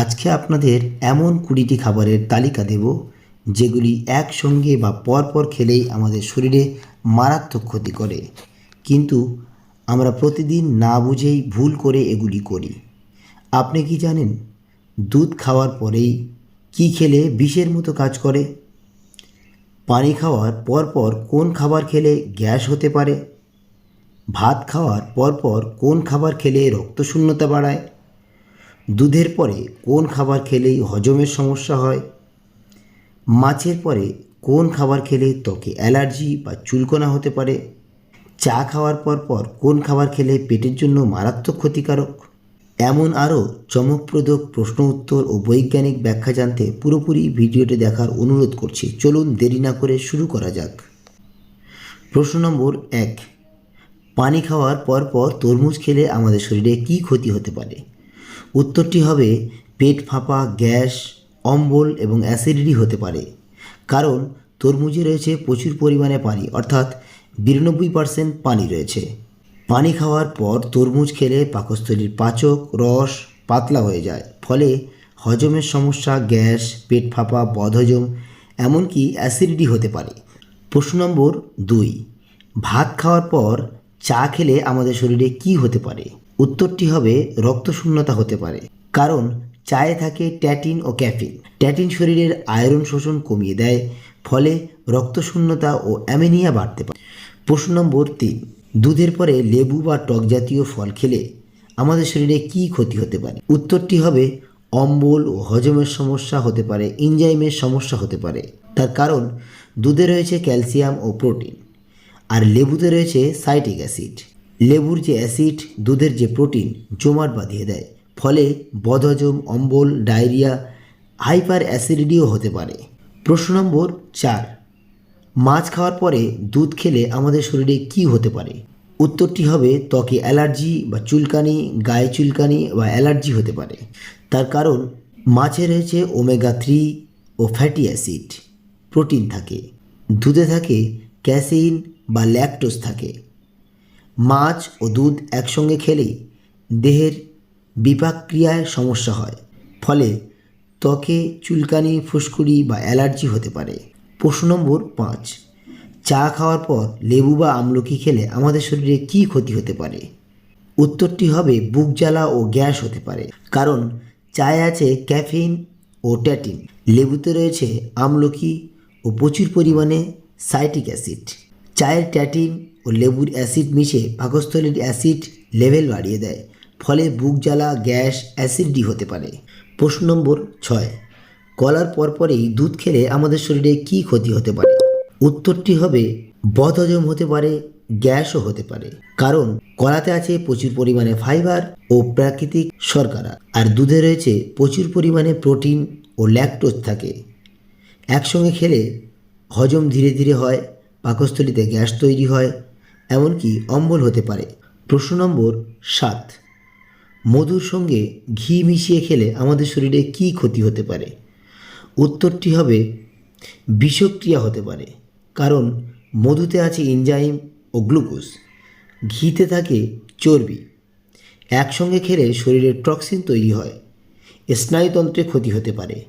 আজকে আপনাদের এমন কুড়িটি খাবারের তালিকা দেব, যেগুলি একসঙ্গে বা পরপর খেলেই আমাদের শরীরে মারাত্মক ক্ষতি করে। কিন্তু আমরা প্রতিদিন না বুঝেই ভুল করে এগুলি করি। আপনি কি জানেন, দুধ খাওয়ার পরেই কি খেলে বিষের মতো কাজ করে? পানি খাওয়ার পরপর কোন খাবার খেলে গ্যাস হতে পারে? ভাত খাওয়ার পরপর কোন খাবার খেলে রক্তশূন্যতা বাড়ায়? দুধের পরে কোন খাবার খেলেই হজমের সমস্যা হয়? মাছের পরে কোন খাবার খেলে ত্বকে অ্যালার্জি বা চুলকোনা হতে পারে? চা খাওয়ার পর পর কোন খাবার খেলে পেটের জন্য মারাত্মক ক্ষতিকারক? এমন আরও চমকপ্রদ প্রশ্ন উত্তর ও বৈজ্ঞানিক ব্যাখ্যা জানতে পুরোপুরি ভিডিওটি দেখার অনুরোধ করছি। চলুন দেরি না করে শুরু করা যাক। প্রশ্ন নম্বর এক। পানি খাওয়ার পর পর তরমুজ খেলে আমাদের শরীরে কী ক্ষতি হতে পারে? উত্তরটি হবে, পেট ফাঁপা, গ্যাস, অম্বল এবং অ্যাসিডিটি হতে পারে। কারণ তরমুজে রয়েছে প্রচুর পরিমাণে পানি, অর্থাৎ বিরানব্বই পার্সেন্ট পানি রয়েছে। পানি খাওয়ার পর তরমুজ খেলে পাকস্থলীর পাচক, রস পাতলা হয়ে যায়। ফলে হজমের সমস্যা, গ্যাস, পেট ফাঁপা, বদহজম, এমনকি অ্যাসিডিটি হতে পারে। প্রশ্ন নম্বর দুই, ভাত খাওয়ার পর চা খেলে আমাদের শরীরে কি হতে পারে? উত্তরটি হবে রক্তশূন্যতা হতে পারে, কারণ চায়ে থাকে ট্যাটিন ও ক্যাফিন। ট্যাটিন শরীরের আয়রন শোষণ কমিয়ে দেয়, ফলে রক্তশূন্যতা ও অ্যামেনিয়া বাড়তে পারে। প্রশ্ন নম্বর তিন, দুধের পরে লেবু বা টক জাতীয় ফল খেলে আমাদের শরীরে কি ক্ষতি হতে পারে? উত্তরটি হবে, অম্বল ও হজমের সমস্যা হতে পারে ইনজাইমের সমস্যা হতে পারে। তার কারণ, দুধে রয়েছে ক্যালসিয়াম ও প্রোটিন, আর লেবুতে রয়েছে সাইটিক অ্যাসিড। লেবুর যে অ্যাসিড, দুধের যে প্রোটিন, জমাট বাঁধিয়ে দেয়। ফলে বদহজম, অম্বল, ডায়রিয়া, হাইপার অ্যাসিডিটিও হতে পারে। প্রশ্ন নম্বর চার, মাছ খাওয়ার পরে দুধ খেলে আমাদের শরীরে কি হতে পারে? উত্তরটি হবে ত্বকে অ্যালার্জি বা চুলকানি, গায়ে চুলকানি বা অ্যালার্জি হতে পারে। তার কারণ, মাছে রয়েছে ওমেগা থ্রি ও ফ্যাটি অ্যাসিড। প্রোটিন থাকে। দুধে থাকে ক্যাসিন বা ল্যাকটোজ থাকে। মাছ ও দুধ একসঙ্গে খেলে দেহের বিপাক ক্রিয়ায় সমস্যা হয়। ফলে ত্বকে চুলকানি, ফুসকুড়ি বা অ্যালার্জি হতে পারে। প্রশ্ন নম্বর পাঁচ, চা খাওয়ার পর লেবু বা আমলকি খেলে আমাদের শরীরে কী ক্ষতি হতে পারে? উত্তরটি হবে বুক জ্বালা ও গ্যাস হতে পারে, কারণ চায়ে আছে ক্যাফিন ও ট্যাটিন। লেবুতে রয়েছে আমলকি ও প্রচুর পরিমাণে সাইটিক অ্যাসিড। চায়ের ট্যাটিন ও লেবুর অ্যাসিড মিশে পাকস্থলীর অ্যাসিড লেভেল বাড়িয়ে দেয়। ফলে বুক জ্বালা, গ্যাস অ্যাসিডি হতে পারে। প্রশ্ন নম্বর ছয়। কলার পরপরেই দুধ খেলে আমাদের শরীরে কী ক্ষতি হতে পারে? উত্তরটি হবে, বদহজম হতে পারে, গ্যাসও হতে পারে। কারণ কলাতে আছে প্রচুর পরিমাণে ফাইবার ও প্রাকৃতিক শর্করা। আর দুধে রয়েছে প্রচুর পরিমাণে প্রোটিন ও ল্যাকটোজ থাকে। একসঙ্গে খেলে হজম ধীরে ধীরে হয় পাকস্থলীতে গ্যাস তৈরি হয় এমনকি অম্বল হতে পারে। প্রশ্ন নম্বর সাত। মধুর সঙ্গে ঘি মিশিয়ে খেলে আমাদের শরীরে কী ক্ষতি হতে পারে? উত্তরটি হবে, বিষক্রিয়া হতে পারে, কারণ মধুতে আছে এনজাইম ও গ্লুকোজ। ঘিতে থাকে চর্বি। একসঙ্গে খেলে শরীরে টক্সিন তৈরি হয়। স্নায়ুতন্ত্রে ক্ষতি হতে পারে।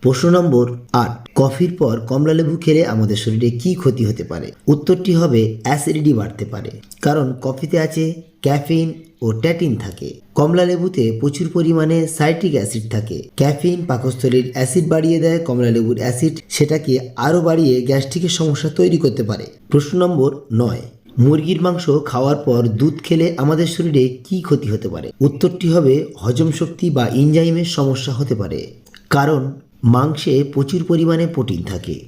প্রশ্ন নম্বর আট, কফির পর কমলালেবু খেলে আমাদের শরীরে কি ক্ষতি হতে পারে? উত্তরটি হবে, অ্যাসিডিটি বাড়তে পারে। কারণ কফিতে আছে ক্যাফিন ও ট্যাটিন থাকে। কমলা লেবুতে প্রচুর পরিমাণে সাইট্রিক অ্যাসিড থাকে। ক্যাফিন পাকস্থলীর অ্যাসিড বাড়িয়ে দেয় কমলা লেবুর অ্যাসিড। সেটাকে আরও বাড়িয়ে গ্যাস্ট্রিকের সমস্যা তৈরি করতে পারে। প্রশ্ন নম্বর নয়, মুরগির মাংস খাওয়ার পর দুধ খেলে আমাদের শরীরে কি ক্ষতি হতে পারে? উত্তরটি হবে, হজম শক্তি বা ইনজাইমের সমস্যা হতে পারে। কারণ মাংসে প্রচুর পরিমাণে প্রোটিন থাকে।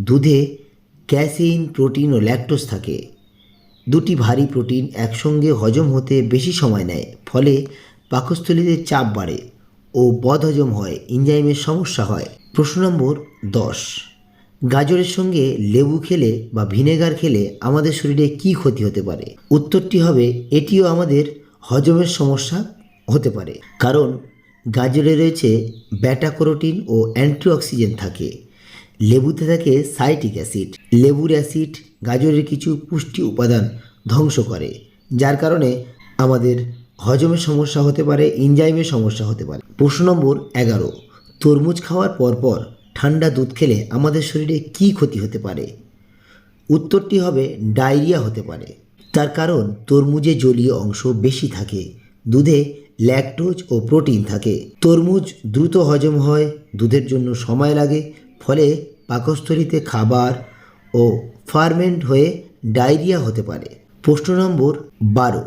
দুধে ক্যাসিন, প্রোটিন ও ল্যাকটোজ থাকে। দুটি ভারী প্রোটিন একসঙ্গে হজম হতে বেশি সময় নেয়, ফলে পাকস্থলীতে চাপ বাড়ে ও বদহজম হয় ইনজাইমের সমস্যা হয়। প্রশ্ন নম্বর দশ, গাজরের সঙ্গে লেবু খেলে বা ভিনেগার খেলে আমাদের শরীরে কী ক্ষতি হতে পারে? উত্তরটি হবে, এটিও আমাদের হজমের সমস্যা হতে পারে। কারণ গাজরে রয়েছে ব্যাটা ক্যারোটিন ও অ্যান্টিঅক্সিজেন থাকে। লেবুতে থাকে সাইটিক অ্যাসিড। লেবুর অ্যাসিড গাজরের কিছু পুষ্টি উপাদান ধ্বংস করে, যার কারণে আমাদের হজমের সমস্যা হতে পারে ইনজাইমের সমস্যা হতে পারে। প্রশ্ন নম্বর এগারো। তরমুজ খাওয়ার পরপর ঠান্ডা দুধ খেলে আমাদের শরীরে কী ক্ষতি হতে পারে? উত্তরটি হবে ডায়রিয়া হতে পারে। তার কারণ তরমুজে জলীয় অংশ বেশি থাকে। দুধে ল্যাকটোজ ও প্রোটিন থাকে। তরমুজ দ্রুত হজম হয়, দুধের জন্য সময় লাগে, ফলে পাকস্থলিতে খাবার ও ফার্মেন্ট হয়ে ডায়রিয়া হতে পারে। প্রশ্ন নম্বর বারো,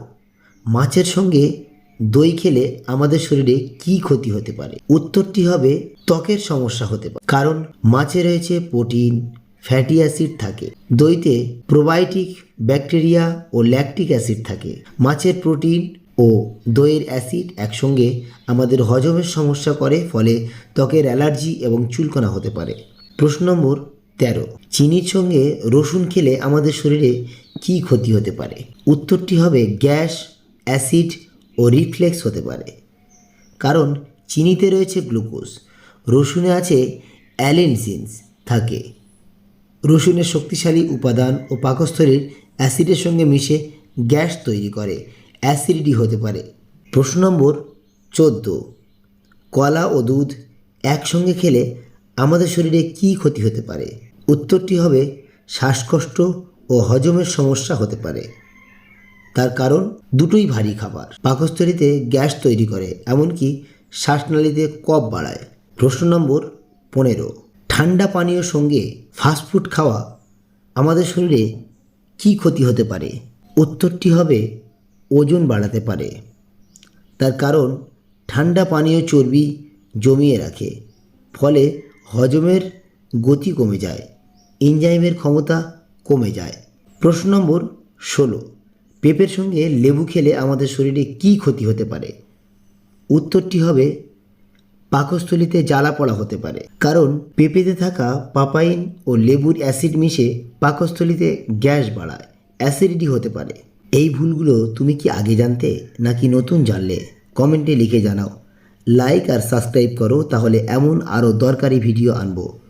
মাছের সঙ্গে দই খেলে আমাদের শরীরে কি ক্ষতি হতে পারে? উত্তরটি হবে, ত্বকের সমস্যা হতে পারে। কারণ মাছে রয়েছে প্রোটিন ফ্যাটি অ্যাসিড থাকে। দইতে প্রোবায়োটিক ব্যাকটেরিয়া ও ল্যাকটিক অ্যাসিড থাকে। মাছের প্রোটিন ও দইয়ের অ্যাসিড একসঙ্গে আমাদের হজমের সমস্যা করে, ফলে ত্বকের অ্যালার্জি এবং চুলকোনা হতে পারে। প্রশ্ন নম্বর তেরো। চিনির সঙ্গে রসুন খেলে আমাদের শরীরে কী ক্ষতি হতে পারে? উত্তরটি হবে গ্যাস, অ্যাসিড ও রিফ্লেক্স হতে পারে। কারণ চিনিতে রয়েছে গ্লুকোজ, রসুনে আছে অ্যালেনসিনস থাকে। রসুনের শক্তিশালী উপাদান ও পাকস্থলীর অ্যাসিডের সঙ্গে মিশে গ্যাস তৈরি করে। অ্যাসিডিটি হতে পারে। প্রশ্ন নম্বর চোদ্দ। কলা ও দুধ একসঙ্গে খেলে আমাদের শরীরে কী ক্ষতি হতে পারে? উত্তরটি হবে শ্বাসকষ্ট ও হজমের সমস্যা হতে পারে। তার কারণ দুটোই ভারী খাবার। পাকস্থলীতে গ্যাস তৈরি করে, এমনকি শ্বাসনালীতে কফ বাড়ায়। প্রশ্ন নম্বর পনেরো। ঠান্ডা পানীয় সঙ্গে ফাস্টফুড খাওয়া আমাদের শরীরে কী ক্ষতি হতে পারে? উত্তরটি হবে ওজন বাড়াতে পারে। তার কারণ, ঠান্ডা পানীয় চর্বি জমিয়ে রাখে, ফলে হজমের গতি কমে যায়, এনজাইমের ক্ষমতা কমে যায়। প্রশ্ন নম্বর ষোলো। পেঁপের সঙ্গে লেবু খেলে আমাদের শরীরে কী ক্ষতি হতে পারে? উত্তরটি হবে, পাকস্থলিতে জ্বালা পড়া হতে পারে। কারণ, পেঁপেতে থাকা পাপাইন ও লেবুর অ্যাসিড মিশে পাকস্থলিতে গ্যাস বাড়ায়, অ্যাসিডিটি হতে পারে। এই ভুলগুলো তুমি কি আগে জানতে নাকি নতুন জানলে? কমেন্টে লিখে জানাও। লাইক আর সাবস্ক্রাইব করো, তাহলে এমন আরও দরকারি ভিডিও আনব।